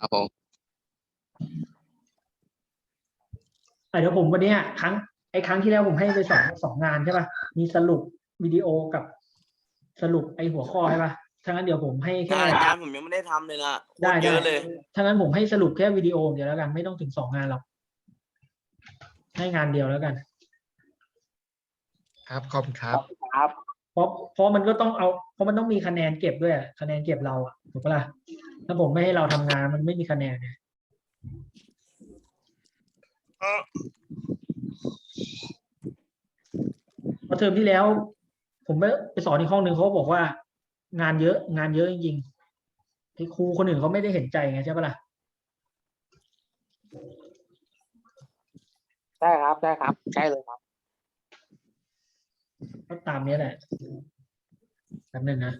ครับผมอะเดี๋ยวผมวันเนี้ยครั้งไอ้ครั้งที่แล้วผมให้ไปสองสองงานใช่ป่ะมีสรุปวิดีโอกับสรุปไอ้หัวข้อใช่ป่ะถ้างั้นเดี๋ยวผมให้แค่ได้อาจารย์ผมยังไม่ได้ทำเลยนะโคตรได้เยได้อะเลย ถ้างั้นผมให้สรุปแค่วิดีโอเดียวแล้วกัน ไม่ต้องถึงสองงานหรอก ให้งานเดียวแล้วกัน ครับขอบคุณครับ ครับ เพราะเพราะมันก็ต้องเอาเพราะมันต้องมีคะแนนเก็บด้วยอะคะแนนเก็บเราอะถูกปะล่ะถ้าผมไม่ให้เราทำงานมันไม่มีคะแนนไงเพราะเทอมที่แล้ว ผมไปไปสอนอีกห้องหนึ่งเขาก็บอกว่า งานเยอะงานเยอะจริงๆที่ครูคนอื่นเขาไม่ได้เห็นใจไงใช่ปะล่ะใช่ครับใช่ครับใช่เลยครับก็ ตามนี้แหละแป๊บนึงนะ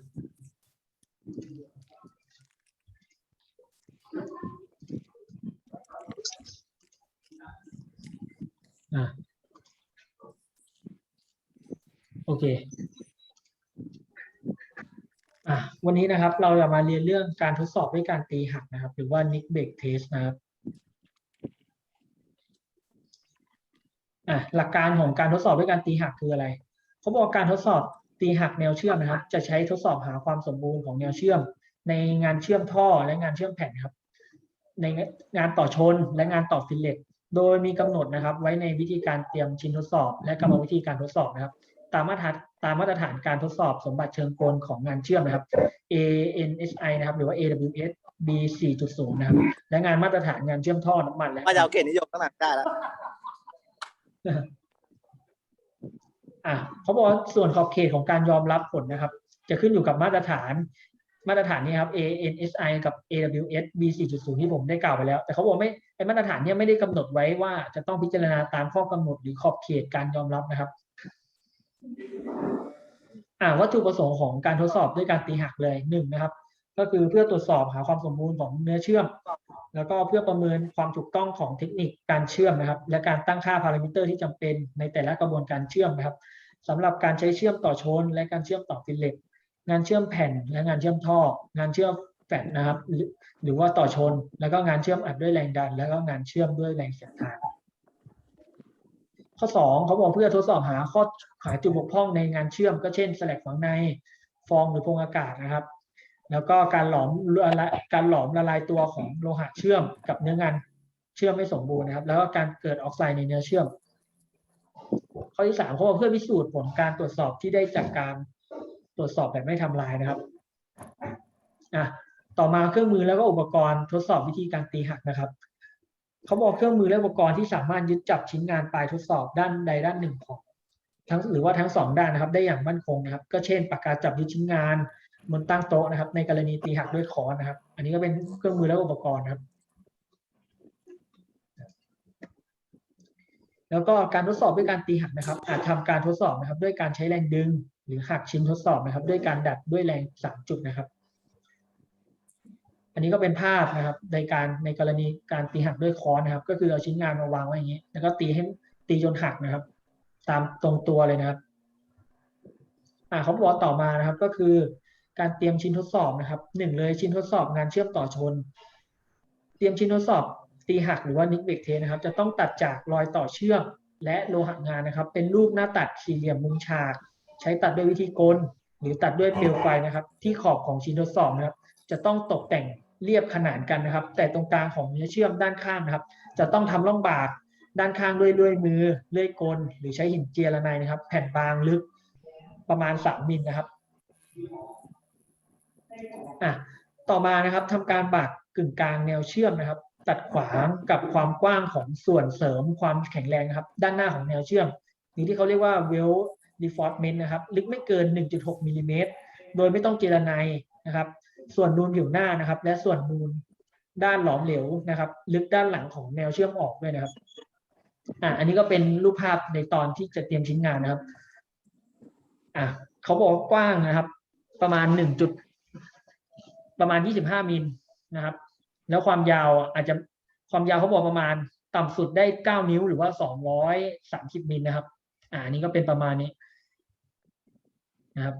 อะโอเคอะวันนี้นะครับเราจะมาเรียนเรื่องการทดสอบด้วยการตีหักนะครับ หรือว่า Nick Break Test นะครับอะหลักการของการทดสอบด้วยการตีหักคืออะไร เขาบอกการทดสอบตีหักแนวเชื่อมนะครับ จะใช้ทดสอบหาความสมบูรณ์ของแนวเชื่อม ในงานเชื่อมท่อและงานเชื่อมแผ่นครับ ในงานต่อชนและงานต่อฟิลเลตโดยมีกำหนดนะครับ ไว้ในวิธีการเตรียมชิ้นทดสอบ และกรรมวิธีการทดสอบนะครับ ตามมาตรฐานตามมาตรฐานการทดสอบสมบัติเชิงกลของงานเชื่อมนะครับ ANSI นะครับ หรือว่า AWS B 4.0 นะครับ และงานมาตรฐานงานเชื่อมท่อน้ำมันและมาจะเอาเกณฑ์นิยมตั้งหนักได้แล้ว อะเขาบอกว่าส่วนขอบเขตของการยอมรับผลนะครับ จะขึ้นอยู่กับมาตรฐาน มาตรฐานนี้ครับ ANSI กับ AWS B 4.0 ที่ผมได้กล่าวไปแล้ว แต่เขาบอกไม่ไอมาตรฐานนี้ไม่ได้กำหนดไว้ว่าจะต้องพิจารณาตามข้อกำหนดหรือขอบเขตการยอมรับนะครับอ่าวัตถุประสงค์ของการทดสอบด้วยการตีหักเลยหนึ่งนะครับ ก็คือเพื่อตรวจสอบหาความสมบูรณ์ของเนื้อเชื่อม แล้วก็เพื่อประเมินความถูกต้องของเทคนิคการเชื่อมนะครับ และการตั้งค่าพารามิเตอร์ที่จำเป็นในแต่ละกระบวนการเชื่อมนะครับสำหรับการใช้เชื่อมต่อชน และการเชื่อมต่อฟิลเล็ตงานเชื่อมแผ่นและงานเชื่อมท่องานเชื่อมแฟลชนะครับหรือหรือว่าต่อชน แล้วก็งานเชื่อมอัดด้วยแรงดัน แล้วก็งานเชื่อมด้วยแรงเสียดทานข้อสองเขาบอกเพื่อทดสอบหาข้อหาจุดบกพร่องในงานเชื่อมก็เช่นสลักฝังในฟองหรือพงอากาศนะครับ แล้วก็การหลอมการหลอมละลายตัวของโลหะเชื่อมกับเนื้องานเชื่อมไม่สมบูรณ์นะครับ แล้วก็การเกิดออกไซด์ในเนื้อเชื่อม ข้อที่สามเขาบอกเพื่อพิสูจน์ผลการตรวจสอบที่ได้จากการตรวจสอบแบบไม่ทำลายนะครับอะต่อมาเครื่องมือแล้วก็อุปกรณ์ทดสอบวิธีการตีหักนะครับเขาบอกเครื่องมือและอุปกรณ์ที่สามารถยึดจับชิ้นงานปลายทดสอบด้านใดด้านหนึ่งของทั้งหรือว่าทั้งสองด้านนะครับ ได้อย่างมั่นคงนะครับ ก็เช่นปากกาจับยึดชิ้นงาน บนตั้งโต๊ะนะครับ ในกรณีตีหักด้วยค้อนนะครับ อันนี้ก็เป็นเครื่องมือและอุปกรณ์ครับ แล้วก็การทดสอบด้วยการตีหักนะครับ อาจทำการทดสอบนะครับ ด้วยการใช้แรงดึง หรือหักชิ้นทดสอบนะครับ ด้วยการดัดด้วยแรงสามจุดนะครับ อันนี้ก็เป็นภาพนะครับ ในการในกรณีการตีหักด้วยค้อนนะครับ ก็คือเอาชิ้นงานมาวางไว้อย่างนี้ แล้วก็ตีให้ตีจนหักนะครับ ตามตรงตัวเลยนะครับอ่าเขาบอกต่อมานะครับก็คือ การเตรียมชิ้นทดสอบนะครับหนึ่งเลยชิ้นทดสอบงานเชื่อมต่อชน เตรียมชิ้นทดสอบตีหักหรือว่านิกเบกเทนะครับ จะต้องตัดจากรอยต่อเชื่อมและโลหะงานนะครับ เป็นรูปหน้าตัดสี่เหลี่ยมมุมฉาก ใช้ตัดด้วยวิธีกล หรือตัดด้วยเปลวไฟนะครับ ที่ขอบของชิ้นทดสอบนะครับ จะต้องตกแต่งเรียบขนานกันนะครับ แต่ตรงกลางของเนื้อเชื่อมด้านข้างนะครับ จะต้องทำร่องบากด้านข้างด้วยด้วยมือเลื่อยกล หรือใช้หินเจียระไนนะครับ แผ่นบางลึกประมาณสามมิลนะครับ อะต่อมานะครับทำการบากกึ่งกลางแนวเชื่อมนะครับ ตัดขวางกับความกว้างของส่วนเสริมความแข็งแรงนะครับ ด้านหน้าของแนวเชื่อมนี่ที่เขาเรียกว่า well reinforcement นะครับ ลึกไม่เกิน 1.6มิลลิเมตรโดยไม่ต้องเจรไนนะครับ ส่วนนูนผิวหน้านะครับ และส่วนนูนด้านหลอมเหลวนะครับ ลึกด้านหลังของแนวเชื่อมออกด้วยนะครับอ่าอันนี้ก็เป็นรูปภาพในตอนที่จะเตรียมชิ้นงานนะครับอ่าเขาบอกว่ากว้างนะครับ ประมาณหนึ่งจุด ประมาณยี่สิบห้ามิลนะครับ แล้วความยาวอาจจะความยาวเขาบอกประมาณต่ำสุดได้เก้านิ้วหรือว่าสองร้อยสามสิบมิลนะครับ อ่านี้ก็เป็นประมาณนี้นะครับ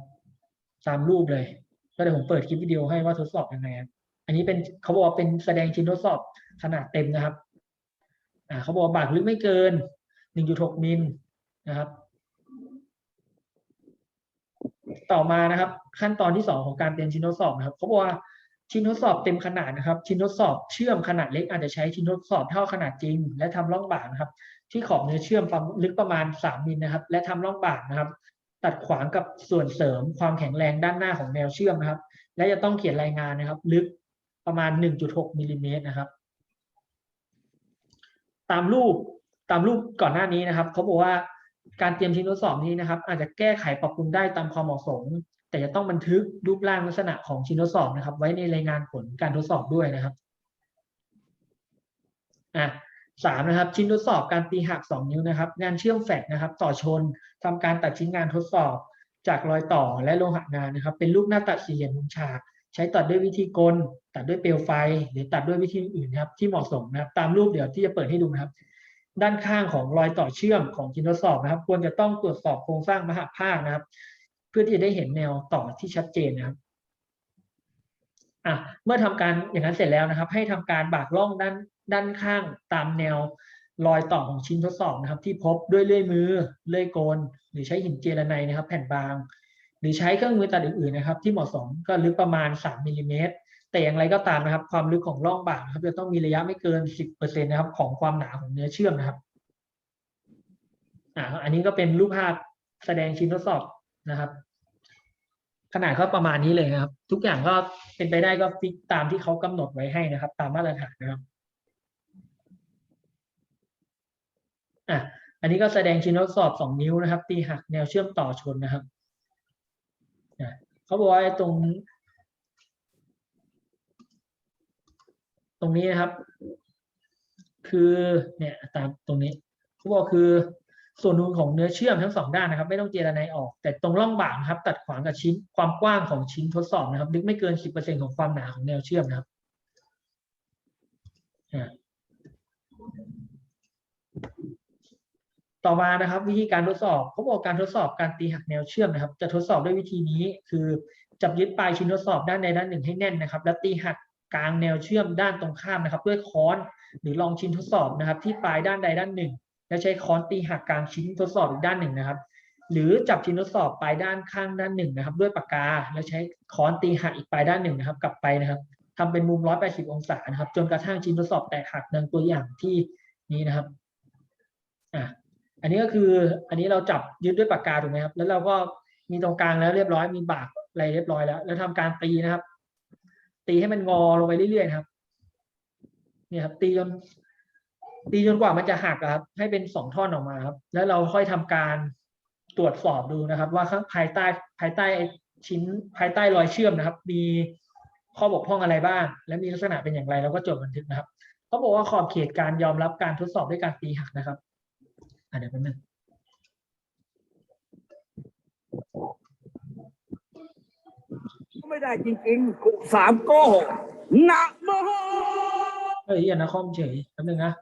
ตามรูปเลย ก็เดี๋ยวผมเปิดคลิปวิดีโอให้ว่าทดสอบยังไงครับอันนี้เป็นเขาบอกว่าเป็นแสดงชิ้นทดสอบขนาดเต็มนะครับ อ่าเขาบอกว่าบากลึกไม่เกิน 1.6มิลนะครับ ต่อมานะครับ ขั้นตอนที่สองของการเตรียมชิ้นทดสอบนะครับเขาบอกว่าชิ้นทดสอบเต็มขนาดนะครับ ชิ้นทดสอบเชื่อมขนาดเล็กอาจจะใช้ชิ้นทดสอบเท่าขนาดจริง และทำร่องบากนะครับ ที่ขอบเนื้อเชื่อมประลึกประมาณ 3มิลนะครับ และทำร่องบากนะครับ ตัดขวางกับส่วนเสริมความแข็งแรงด้านหน้าของแนวเชื่อมนะครับ และจะต้องเขียนรายงานนะครับ ลึกประมาณ 1.6มิลลิเมตรนะครับ ตามรูปตามรูปก่อนหน้านี้นะครับเขาบอกว่า การเตรียมชิ้นทดสอบนี้นะครับ อาจจะแก้ไขปรับปรุงได้ตามความเหมาะสม แต่จะต้องบันทึกรูปร่างลักษณะของชิ้นทดสอบนะครับ ไว้ในรายงานผลการทดสอบด้วยนะครับอะสามนะครับ ชิ้นทดสอบการตีหักสองนิ้วนะครับ งานเชื่อมแฟกนะครับ ต่อชนทำการตัดชิ้นงานทดสอบ จากรอยต่อและโลหะงานนะครับ เป็นรูปหน้าตัดสี่เหลี่ยมมุมฉาก ใช้ตัดด้วยวิธีกล ตัดด้วยเปลวไฟ หรือตัดด้วยวิธีอื่นครับที่เหมาะสมนะครับ ตามรูปเดี๋ยวที่จะเปิดให้ดูนะครับ ด้านข้างของรอยต่อเชื่อมของชิ้นทดสอบนะครับ ควรจะต้องตรวจสอบโครงสร้างมหาภาคนะครับ เพื่อที่จะได้เห็นแนวต่อที่ชัดเจนนะครับอะเมื่อทำการอย่างนั้นเสร็จแล้วนะครับ ให้ทำการบากล่องด้านด้านข้างตามแนวรอยต่อของชิ้นทดสอบนะครับ ที่พบด้วยเลื่อยมือเลื่อยโกน หรือใช้หินเจลาไนน์นะครับ แผ่นบาง หรือใช้เครื่องมือตัดอื่นๆนะครับ ที่เหมาะสมก็ลึกประมาณ 3มิลลิเมตร แต่อย่างไรก็ตามนะครับ ความลึกของร่องบากนะครับ จะต้องมีระยะไม่เกิน 10%นะครับ ของความหนาของเนื้อเชื่อมนะครับอ่าอันนี้ก็เป็นรูปภาพแสดงชิ้นทดสอบนะครับ ขนาดก็ประมาณนี้เลยนะครับ ทุกอย่างก็เป็นไปได้ก็ฟิกตามที่เขากำหนดไว้ให้นะครับ ตามมาตรฐานนะครับอะอันนี้ก็แสดงชิ้นทดสอบสองนิ้วนะครับ ตีหักแนวเชื่อมต่อชนนะครับเขาบอกว่าตรง ตรงนี้นะครับ คือเนี่ยตามตรงนี้เขาบอกคือส่วนนูนของเนื้อเชื่อมทั้งสองด้านนะครับ ไม่ต้องเจรไนออก แต่ตรงร่องบ่านะครับ ตัดขวางกับชิ้นความกว้างของชิ้นทดสอบนะครับลึกไม่เกิน10%ของความหนาของแนวเชื่อมนะครับต่อมานะครับ วิธีการทดสอบเขาบอกการทดสอบการตีหักแนวเชื่อมนะครับ จะทดสอบด้วยวิธีนี้คือจับยึดปลายชิ้นทดสอบด้านใดด้านหนึ่งให้แน่นนะครับ แล้วตีหัก กลางแนวเชื่อมด้านตรงข้ามนะครับ ด้วยค้อนหรือรองชิ้นทดสอบนะครับ ที่ปลายด้านใดด้านหนึ่ง แล้วใช้ค้อนตีหักกลางชิ้นทดสอบอีกด้านหนึ่งนะครับ หรือจับชิ้นทดสอบปลายด้านข้างด้านหนึ่งนะครับ ด้วยปากกาแล้วใช้ค้อนตีหักอีกปลายด้านหนึ่งนะครับ กลับไปนะครับทำเป็นมุม 180 องศานะครับ จนกระทั่งชิ้นทดสอบแตกหักดังตัวอย่างที่นี้นะครับอะอันนี้ก็คืออันนี้เราจับยึดด้วยปากกาถูกไหมครับ แล้วเราก็มีตรงกลางแล้วเรียบร้อยมีบากอะไรเรียบร้อยแล้ว แล้วทำการตีนะครับ ตีให้มันงอลงไปเรื่อยๆครับ เนี่ยครับ ตีจนตีจนกว่ามันจะหักครับ ให้เป็นสองท่อนออกมาครับ แล้วเราค่อยทำการตรวจสอบดูนะครับ ว่าข้างภายใต้ภายใต้ชิ้นภายใต้รอยเชื่อมนะครับ มีข้อบกพร่องอะไรบ้าง และมีลักษณะเป็นอย่างไรเราก็จดบันทึกนะครับเขาบอกว่าขอบเขตการยอมรับการทดสอบด้วยการตีหักนะครับอะเดี๋ยวแป๊บนึง ไม่ได้จริงๆกูสามโก้หนักมากเฮ้ยอย่านะคอมเฉยแป๊บนึงนะ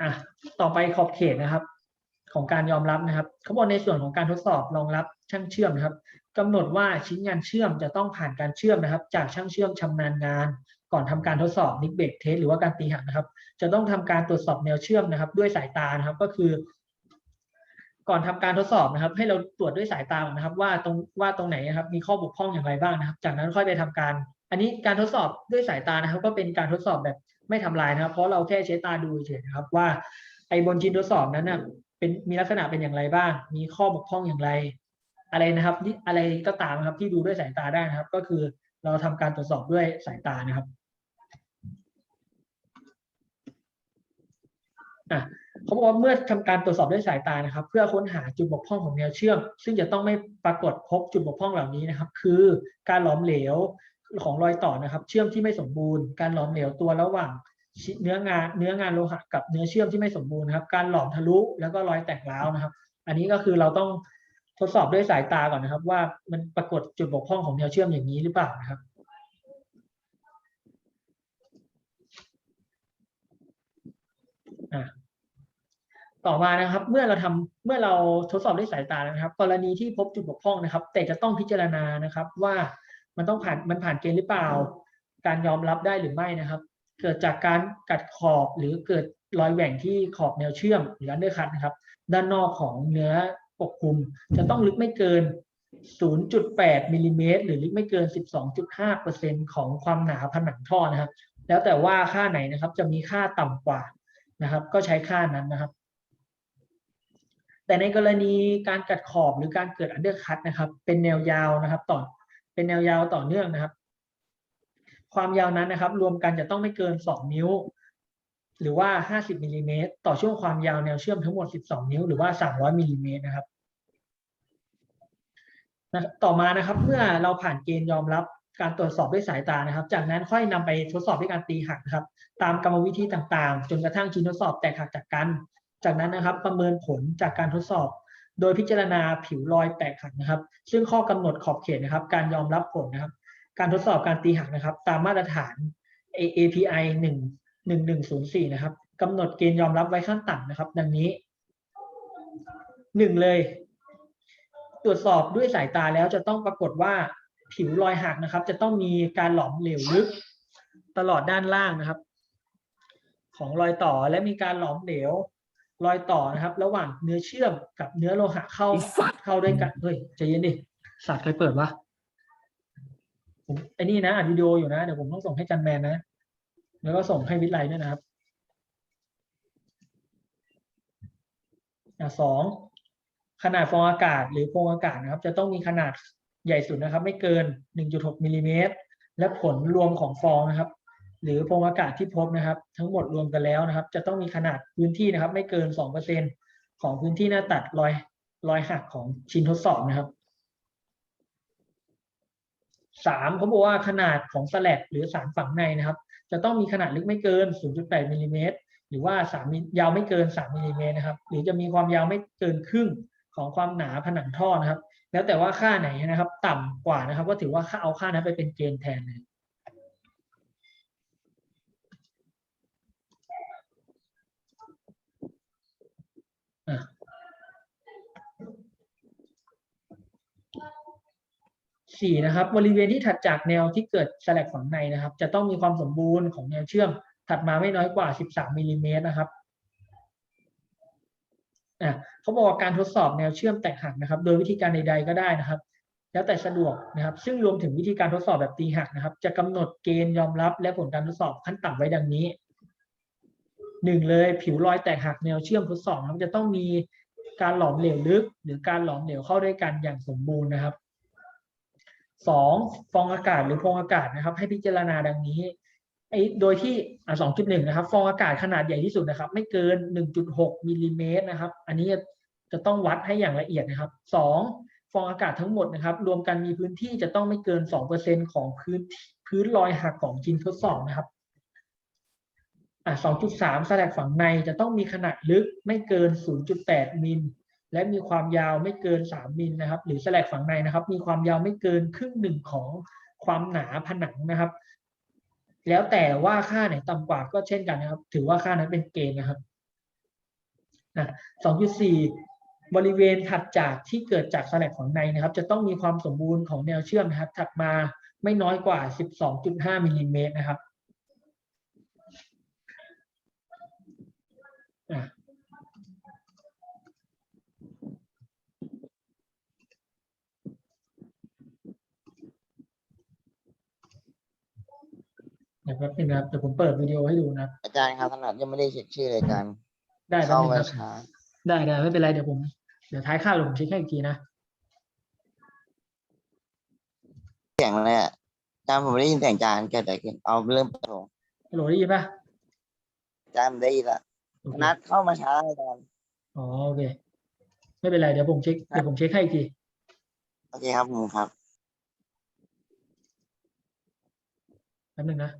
อะต่อไปขอบเขตนะครับ ของการยอมรับนะครับเขาบอกในส่วนของการทดสอบรองรับช่างเชื่อมนะครับกำหนดว่าชิ้นงานเชื่อมจะต้องผ่านการเชื่อมนะครับ จากช่างเชื่อมชำนาญงาน ก่อนทำการทดสอบนิกเบกเทสหรือว่าการตีหักนะครับ จะต้องทำการตรวจสอบแนวเชื่อมนะครับ ด้วยสายตานะครับก็คือ ก่อนทำการทดสอบนะครับ ให้เราตรวจด้วยสายตาก่อนนะครับ ว่าตรงว่าตรงไหนนะครับ มีข้อบกพร่องอย่างไรบ้างนะครับ จากนั้นค่อยไปทำการ อันนี้การทดสอบด้วยสายตานะครับ ก็เป็นการทดสอบแบบไม่ทำลายนะครับ เพราะเราแค่ใช้ตาดูเฉยนะครับว่าไอ้บนชิ้นทดสอบนั้นน่ะเป็นมีลักษณะเป็นอย่างไรบ้าง มีข้อบกพร่องอย่างไร อะไรนะครับที่อะไรก็ตามครับที่ดูด้วยสายตาได้นะครับ ก็คือเราทำการตรวจสอบด้วยสายตานะครับ อะเขาบอกว่าเมื่อทำการตรวจสอบด้วยสายตานะครับ เพื่อค้นหาจุดบกพร่องของแนวเชื่อม ซึ่งจะต้องไม่ปรากฏพบจุดบกพร่องเหล่านี้นะครับ คือการหลอมเหลวของรอยต่อนะครับ เชื่อมที่ไม่สมบูรณ์ การหลอมเหลวตัวระหว่างเนื้องานเนื้องานโลหะกับเนื้อเชื่อมที่ไม่สมบูรณ์ครับ การหลอมทะลุแล้วก็รอยแตกร้าวนะครับ อันนี้ก็คือเราต้องทดสอบด้วยสายตาก่อนนะครับ ว่ามันปรากฏจุดบกพร่องของแนวเชื่อมอย่างนี้หรือเปล่านะครับ อะ ต่อมานะครับ เมื่อเราทำเมื่อเราทดสอบด้วยสายตานะครับ กรณีที่พบจุดบกพร่องนะครับ แต่จะต้องพิจารณานะครับ ว่ามันต้องผ่านมันผ่านเกณฑ์หรือเปล่า การยอมรับได้หรือไม่นะครับ เกิดจากการกัดขอบหรือเกิดรอยแหว่งที่ขอบแนวเชื่อมหรืออันเดอร์คัตนะครับ ด้านนอกของเนื้อปกคลุม จะต้องลึกไม่เกิน 0.8มิลลิเมตรหรือลึกไม่เกิน 12.5%ของความหนาผนังท่อนะครับ แล้วแต่ว่าค่าไหนนะครับจะมีค่าต่ำกว่า นะครับ ก็ใช้ค่านั้นนะครับ แต่ในกรณีการกัดขอบหรือการเกิดอันเดอร์คัตนะครับ เป็นแนวยาวนะครับต่อเป็นแนวยาวต่อเนื่องนะครับ ความยาวนั้นนะครับ รวมกันจะต้องไม่เกิน 2 นิ้ว หรือว่า 50มิลลิเมตรต่อช่วงความยาวแนวเชื่อมทั้งหมด 12 นิ้วหรือว่า 300มิลลิเมตรนะครับต่อมานะครับเมื่อเราผ่านเกณฑ์ยอมรับ การตรวจสอบด้วยสายตานะครับ จากนั้นค่อยนำไปทดสอบด้วยการตีหักนะครับ ตามกรรมวิธีต่างๆ จนกระทั่งชิ้นทดสอบแตกหักจากกัน จากนั้นนะครับ ประเมินผลจากการทดสอบ โดยพิจารณาผิวรอยแตกหักนะครับ ซึ่งข้อกำหนดขอบเขตนะครับ การยอมรับผลนะครับ การทดสอบการตีหักนะครับ ตามมาตรฐาน API 1 1104 นะครับกำหนดเกณฑ์ยอมรับไว้ขั้นต่ำนะครับ ดังนี้หนึ่งเลย ตรวจสอบด้วยสายตาแล้วจะต้องปรากฏว่า ผิวรอยหักนะครับ จะต้องมีการหลอมเหลวลึกตลอดด้านล่างนะครับ ของรอยต่อและมีการหลอมเหลวรอยต่อนะครับ ระหว่างเนื้อเชื่อมกับเนื้อโลหะเข้าไอ้สัตว์เข้าด้วยกันเฮ้ยใจเย็นดิสัตว์ใครเปิดวะผมไอ้นี่นะอัดวิดีโออยู่นะเดี๋ยวผมต้องส่งให้จันแมนนะแล้วก็ส่งให้วิทย์ไลด้วยนะครับอะสองขนาดฟองอากาศหรือโพรงอากาศนะครับ จะต้องมีขนาด ใหญ่สุดนะครับ ไม่เกิน 1.6มิลลิเมตรและผลรวมของฟองนะครับ หรือพรงอากาศที่พบนะครับ ทั้งหมดรวมกันแล้วนะครับ จะต้องมีขนาดพื้นที่นะครับ ไม่เกิน 2%ของพื้นที่หน้าตัดรอยรอยหักของชิ้นทดสอบนะครับสามเขาบอกว่าขนาดของสแลกหรือสารฝังในนะครับ จะต้องมีขนาดลึกไม่เกิน 0.8มิลลิเมตรหรือว่า3มิลยาวไม่เกิน 3มิลลิเมตรนะครับ หรือจะมีความยาวไม่เกินครึ่งของความหนาผนังท่อนะครับ แล้วแต่ว่าค่าไหนนะครับ ต่ำกว่านะครับ ก็ถือว่าเอาค่านั้นไปเป็นเกณฑ์แทนเลยสี่นะครับบริเวณที่ถัดจากแนวที่เกิดแสลกฝังในนะครับ จะต้องมีความสมบูรณ์ของแนวเชื่อมถัดมาไม่น้อยกว่า 13มิลลิเมตรนะครับ อะเขาบอกว่าการทดสอบแนวเชื่อมแตกหักนะครับ โดยวิธีการใด ๆ ก็ได้นะครับ แล้วแต่สะดวกนะครับ ซึ่งรวมถึงวิธีการทดสอบแบบตีหักนะครับ จะกำหนดเกณฑ์ยอมรับและผลการทดสอบขั้นต่ำไว้ดังนี้หนึ่งเลยผิวรอยแตกหักแนวเชื่อมทดสอบนะครับจะต้องมีการหลอมเหลวลึก หรือการหลอมเหลวเข้าด้วยกันอย่างสมบูรณ์นะครับสองฟองอากาศหรือพงอากาศนะครับ ให้พิจารณาดังนี้ ไอ้โดยที่อ่าสองจุดหนึ่งนะครับ ฟองอากาศขนาดใหญ่ที่สุดนะครับ ไม่เกินหนึ่งจุดหกมิลลิเมตรนะครับ อันนี้จะต้องวัดให้อย่างละเอียดนะครับสองฟองอากาศทั้งหมดนะครับ รวมกันมีพื้นที่จะต้องไม่เกินสองเปอร์เซ็นของพื้นพื้นรอยหักของชิ้นทดสอบนะครับอ่าสองจุดสามแสลกฝังในจะต้องมีขนาดลึกไม่เกินศูนย์จุดแปดมิลและมีความยาวไม่เกิน3มิลนะครับ หรือแสลกฝังในนะครับ มีความยาวไม่เกินครึ่งหนึ่งของความหนาผนังนะครับ แล้วแต่ว่าค่าไหนต่ำกว่าก็เช่นกันนะครับ ถือว่าค่านั้นเป็นเกณฑ์นะครับนะ2.4บริเวณถัดจากที่เกิดจากแสลกของในนะครับ จะต้องมีความสมบูรณ์ของแนวเชื่อมนะครับ ถัดมาไม่น้อยกว่า 12.5มิลลิเมตรนะครับอะ เดี๋ยวแป๊บนึงนะครับเดี๋ยวผมเปิดวิดีโอให้ดูนะครับอาจารย์ครับขนาดยังไม่ได้เช็คชื่อเลยอาจารย์ได้แป๊บเข้านึงมาครับ ช้า ได้ได้ไม่เป็นไรเดี๋ยวผม เดี๋ยวท้ายข้าวเดี๋ยวผมเช็คให้อีกทีนะ เสียงเลยอะอาจารย์ผมไม่ได้ยินเสียงอาจารย์เกิดอะไรขึ้นเอาเริ่มเปิดผมฮัลโหลได้ยินปะอาจารย์ผมได้ยินละโอเคนัดเข้ามาช้าอาจารย์อ๋อโอเค ไม่เป็นไรเดี๋ยวผมเช็คเดี๋ยวผมเช็คให้อีกที โอเคครับผมครับ แป๊บนึงนะ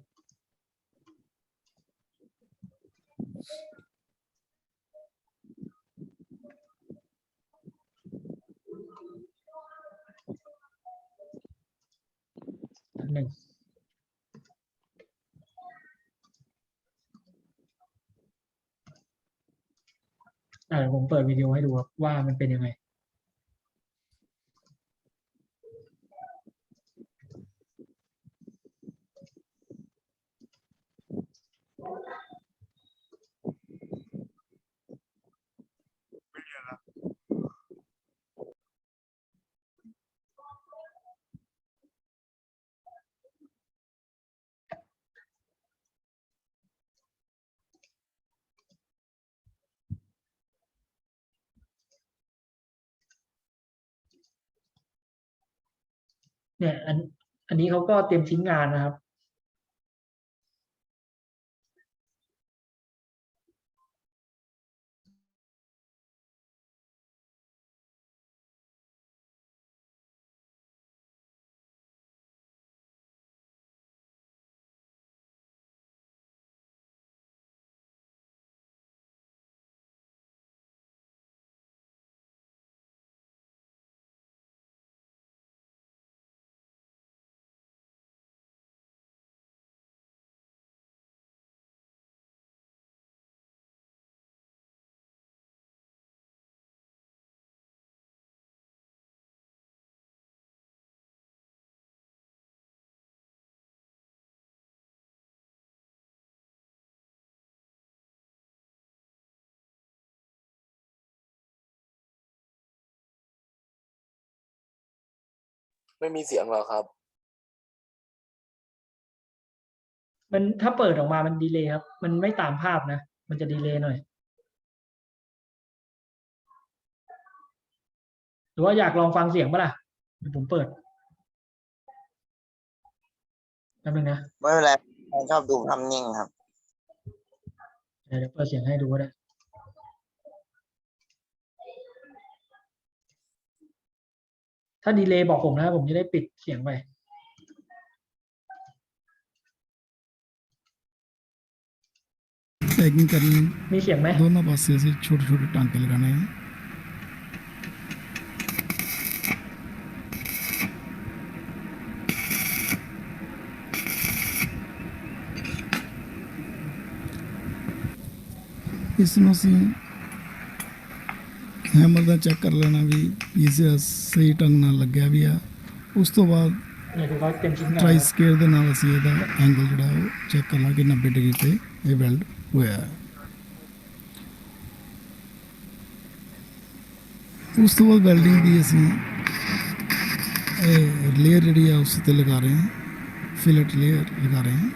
หนึงอ่าเดี๋ยวผมเปิดวิดีโอให้ดูครับว่ามันเป็นยังไง เนี่ยอันอันนี้เขาก็เตรียมชิ้นงานนะครับ ไม่มีเสียงหรอครับ มันถ้าเปิดออกมามันดีเลย์ครับ มันไม่ตามภาพนะ มันจะดีเลย์หน่อย หรือว่าอยากลองฟังเสียงปะล่ะเดี๋ยวผมเปิดแป๊บนึงนะ ไม่เป็นไรชอบดูภาพนิ่งครับ เดี๋ยวเปิดเสียงให้ดูก็ได้ ถ้าดีเลย์บอกผมนะ ผมจะได้ปิดเสียงไปแมีเสียงไหม दोनों पास से ऐसे छोटे छोटे टांके लगाने हैं इसमें से ਹੈਮਰ ਦਾ ਚੈੱਕ ਕਰ ਲੈਣਾ ਵੀ ਪੀਸ ਸਹੀ ਢੰਗ ਨਾਲ ਲੱਗਿਆ ਵੀ ਆ। ਉਸ ਤੋਂ ਬਾਅਦ ਟ੍ਰਾਈ ਸਕੇਅਰ ਦੇ ਨਾਲ ਅਸੀਂ ਇਹਦਾ ਐਂਗਲ ਜਿਹੜਾ ਉਹ ਚੈੱਕ ਕਰ ਲਾਂਗੇ 90 ਡਿਗਰੀ ਤੇ ਇਹ ਵੈਲਡ ਹੋਇਆ। ਹੈ ਉਸ ਤੋਂ ਬਾਅਦ ਵੈਲਡਿੰਗ ਦੀ ਅਸੀਂ ਇਹ ਲੇਅਰ ਜਿਹੜੀ ਆ ਉਸ ਤੇ ਲਗਾ ਰਹੇ ਹਾਂ ਫਿਲਟ ਲੇਅਰ ਲਗਾ ਰਹੇ ਹਾਂ।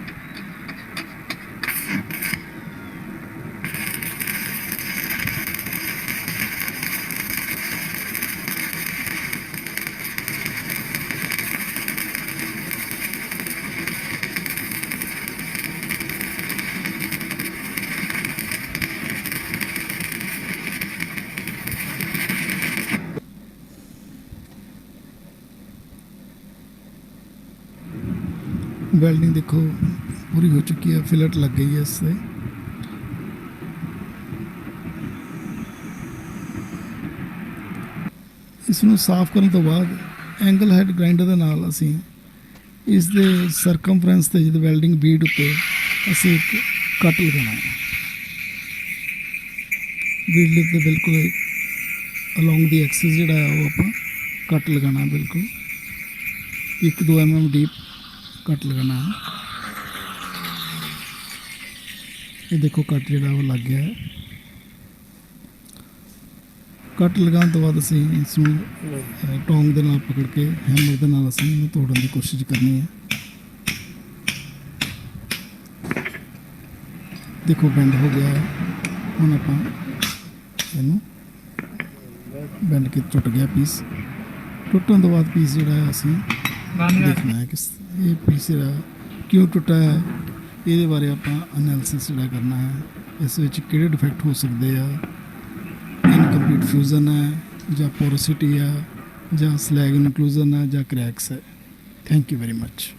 ਵੈਲਡਿੰਗ ਦੇਖੋ, ਪੂਰੀ ਹੋ ਚੁੱਕੀ ਹੈ ਫਿਲਟ ਲੱਗ ਗਈ ਹੈ ਇਸ ਤੇ ਇਸ ਨੂੰ ਸਾਫ਼ ਕਰਨ ਤੋਂ ਬਾਅਦ ਐਂਗਲ ਹੈਡ ਗ੍ਰਾਈਂਡਰ ਦੇ ਨਾਲ ਅਸੀਂ ਇਸ ਦੇ ਸਰਕਮਫਰੈਂਸ ਤੇ ਜਿਹਦੇ ਵੈਲਡਿੰਗ ਬੀਡ ਉੱਤੇ ਅਸੀਂ ਇੱਕ ਕੱਟ ਲਗਾਉਣਾ ਹੈ। ਬੀਡ ਦੇ ਬਿਲਕੁਲ ਅਲੋਂਗ ਦੀ ਐਕਸਿਸ ਜਿਹੜਾ ਹੈ, ਉਹ ਆਪਾਂ ਕੱਟ ਲਗਾਉਣਾ ਬਿਲਕੁਲ। 1-2 mm ਡੀਪ ਕੱਟ ਲਗਾਉਣਾ ਹੈ ਇਹ ਦੇਖੋ ਕੱਟ ਜਿਹੜਾ ਉਹ ਲੱਗ ਗਿਆ। ਹੈ ਕੱਟ ਲਗਾਉਣ ਤੋਂ ਬਾਅਦ ਅਸੀਂ ਇਸ ਨੂੰ ਟੋਂਗ ਦੇ ਨਾਲ ਪਕੜ ਕੇ, ਹੈਮਰ ਦੇ ਨਾਲ ਅਸੀਂ ਇਹਨੂੰ ਤੋੜਨ ਦੀ ਕੋਸ਼ਿਸ਼ ਕਰਨੀ ਹੈ। ਦੇਖੋ ਬੈਂਡ ਹੋ ਗਿਆ। ਹੈ। ਹੁਣ ਆਪਾਂ ਇਹਨੂੰ ਬੈਂਡ ਕੇ ਟੁੱਟ ਗਿਆ ਪੀਸ। ਟੁੱਟਣ ਤੋਂ ਬਾਅਦ ਪੀਸ ਜਿਹੜਾ ਹੈ ਅਸੀਂ ਦੇਖਣਾ ਹੈ ਕਿ ਇਹ ਪੀਸ ਜਿਹੜਾ ਕਿਉਂ ਟੁੱਟਾ ਹੈ, ਇਹਦੇ ਬਾਰੇ ਆਪਾਂ ਐਨਾਲਿਸਿਸ ਜਿਹੜਾ ਕਰਨਾ ਹੈ। ਇਸ ਵਿੱਚ ਕਿਹੜੇ ਡਿਫੈਕਟ ਹੋ ਸਕਦੇ ਆ? ਇਨਕੰਪਲੀਟ ਫਿਊਜ਼ਨ ਹੈ ਜਾਂ ਪੋਰੋਸਿਟੀ ਆ ਜਾਂ ਸਲੈਗ ਇਨਕਲੂਜਨ ਹੈ ਜਾਂ ਕ੍ਰੈਕਸ ਹੈ। Thank you very much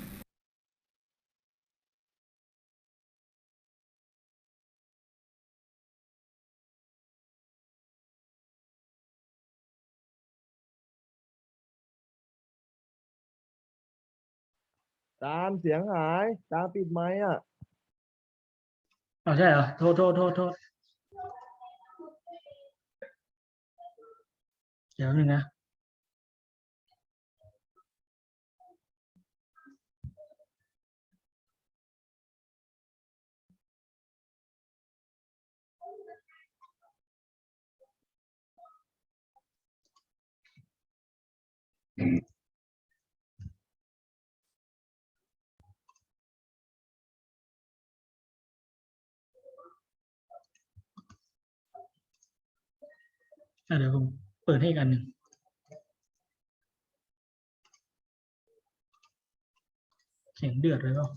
ตามเสียงหาย ตามปิดไหมอะ อ๋อใช่เหรอโทษโทษโทษโทษเดี๋ยวหนึ่งนะ เดี๋ยวผมเปิดให้กันหนึ่งเสียงเดือดเลยเปล่า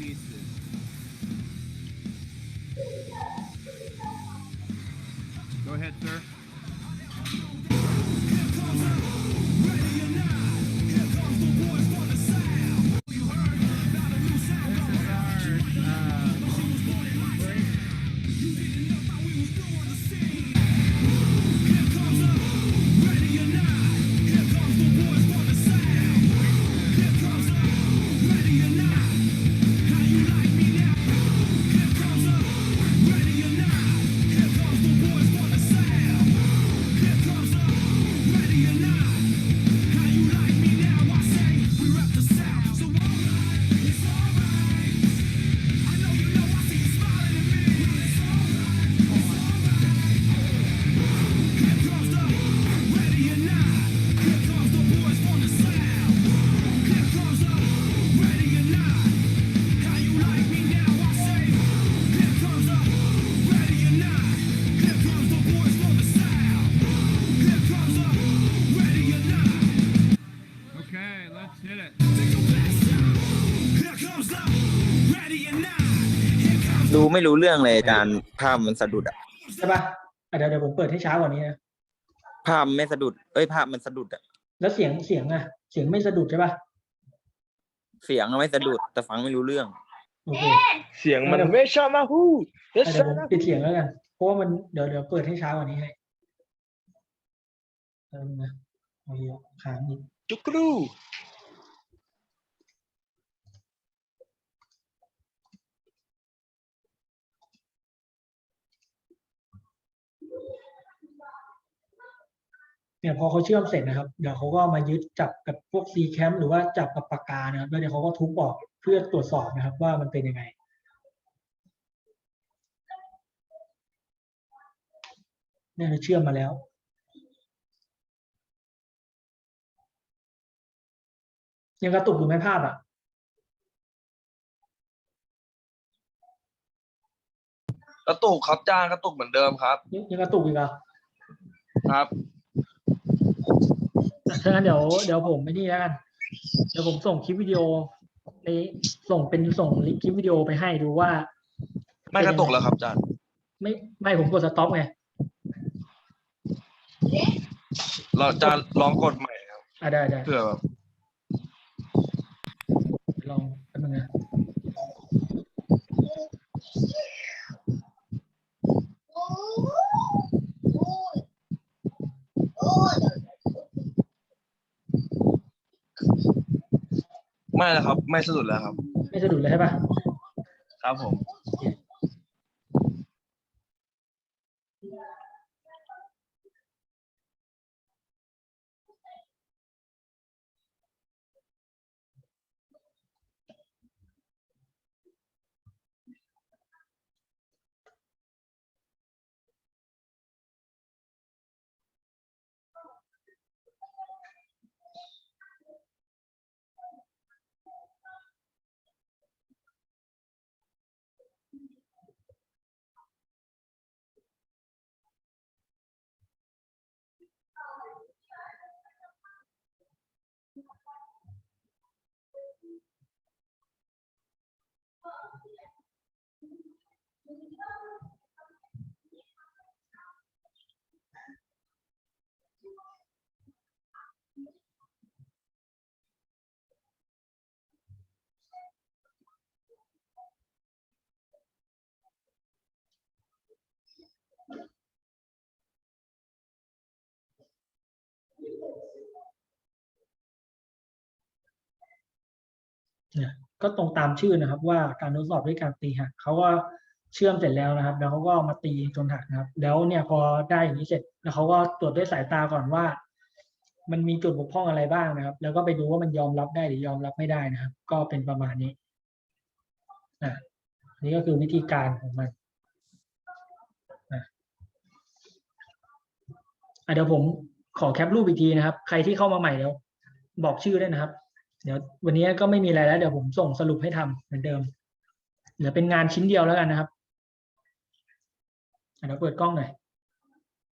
Okay, Go ahead, sir. ไม่รู้เรื่องเลยอาจารย์ภาพมันสะดุดอะใช่ปะอะเดี๋ยวเดี๋ยวผมเปิดให้ช้ากว่านี้นะภาพไม่สะดุด เอ้ยภาพมันสะดุดอะแล้วเสียงเสียงอะ เสียงไม่สะดุดใช่ปะเสียงอะไม่สะดุดแต่ฟังไม่รู้เรื่องโอเคเสียงมันไม่ชามาฮูเดอะชเดี๋ยวผมปิดเสียงแล้วกันเพราะว่ามันเดี๋ยวเดี๋ยวเปิดให้ช้ากว่านี้ให้เออนะเอาเยอะค้างอีกจุกรู เนี่ยพอเขาเชื่อมเสร็จนะครับ เดี๋ยวเขาก็มายึดจับกับพวก C cam หรือว่าจับกับปากกานะครับแล้วเดี๋ยวเขาก็ทุบออกเพื่อตรวจสอบนะครับ ว่ามันเป็นยังไงเนี่ยเราเชื่อมมาแล้ว ยังกระตุกอยู่ไหมภาพอะกระตุกครับจานกระตุกเหมือนเดิมครับ ยังยังกระตุกอีกเหรอครับอะ ถ้างั้นเดี๋ยวเดี๋ยวผมไม่นี่แล้วกัน เดี๋ยวผมส่งคลิปวิดีโอในส่งเป็นส่งคลิปวิดีโอไปให้ดูว่า ไม่กระตุกแล้วครับจานไม่ไม่ผมกดสต็อปไงเราจานลองกดใหม่ครับอะได้ได้เผื่อแบบ ลองแป๊บนึงนะ ไม่แล้วครับ ไม่สะดุดแล้วครับ ไม่สะดุดเลยใช่ปะครับผม เนี่ยก็ตรงตามชื่อนะครับ ว่าการทดสอบด้วยการตีหักเขาก็เชื่อมเสร็จแล้วนะครับ แล้วเขาก็มาตีจนหักนะครับ แล้วเนี่ยพอได้อย่างนี้เสร็จ แล้วเขาก็ตรวจด้วยสายตาก่อนว่า มันมีจุดบกพร่องอะไรบ้างนะครับ แล้วก็ไปดูว่ามันยอมรับได้หรือยอมรับไม่ได้นะครับ ก็เป็นประมาณนี้อะนี่ก็คือวิธีการของมันอะอะเดี๋ยวผมขอแคปรูปอีกทีนะครับ ใครที่เข้ามาใหม่เดี๋ยวบอกชื่อด้วยนะครับ เดี๋ยววันนี้ก็ไม่มีอะไรแล้วเดี๋ยวผมส่งสรุปให้ทำเหมือนเดิมเหลือเป็นงานชิ้นเดียวแล้วกันนะครับเดี๋ยวเปิดกล้องหน่อย